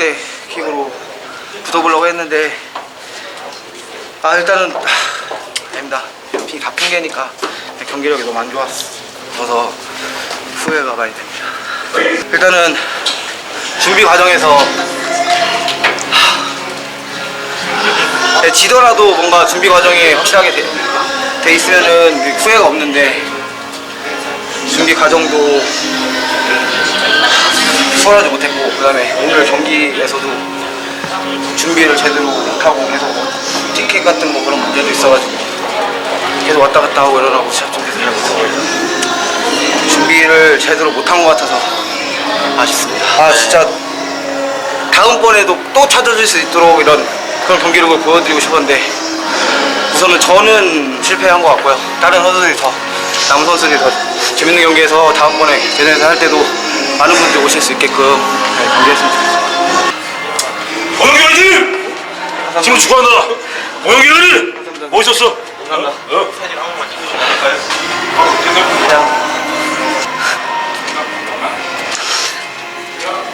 확대 킥으로 붙어보려고 했는데 아 일단은 아, 아닙니다. 핑- 다 핑계니까 경기력이 너무 안 좋았어서 후회가 많이 됩니다. 일단은 준비 과정에서 하, 네, 지더라도 뭔가 준비 과정이 확실하게 돼, 돼 있으면은 후회가 없는데 준비 과정도 수월하지 못했고 그다음에 오늘 경기에서도 준비를 제대로 못하고 계속 뭐 티켓 같은 거 그런 문제도 있어가지고 계속 왔다 갔다 하고 이러라고 시합 좀 계속 해서 준비를 제대로 못한 것 같아서 아쉽습니다. 아 진짜 다음번에도 또 찾아줄 수 있도록 이런 그런 경기력을 보여드리고 싶었는데 우선은 저는 실패한 것 같고요. 다른 선수들이 더 남은 선수들이 더 재밌는 경기에서 다음번에 대전에서 할 때도 많은 분들이 오실 수 있게끔 네, 경기했으면 좋겠습니다. 오영기 화이팅! 지금 축하한다. 오영기 화이팅! 멋있었어. 감사합니다. 어?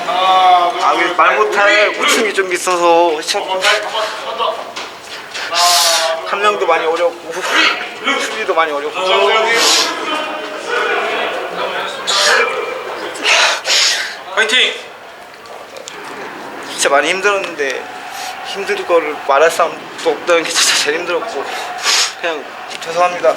아, 이게 말 못할 고충이 좀 있어서 참- 함량도 많이 어렵고 수비도 많이 어렵고 화이팅! 진짜 많이 힘들었는데 힘들 거를 말할 사람도 없다는 게 진짜 제일 힘들었고 그냥 죄송합니다.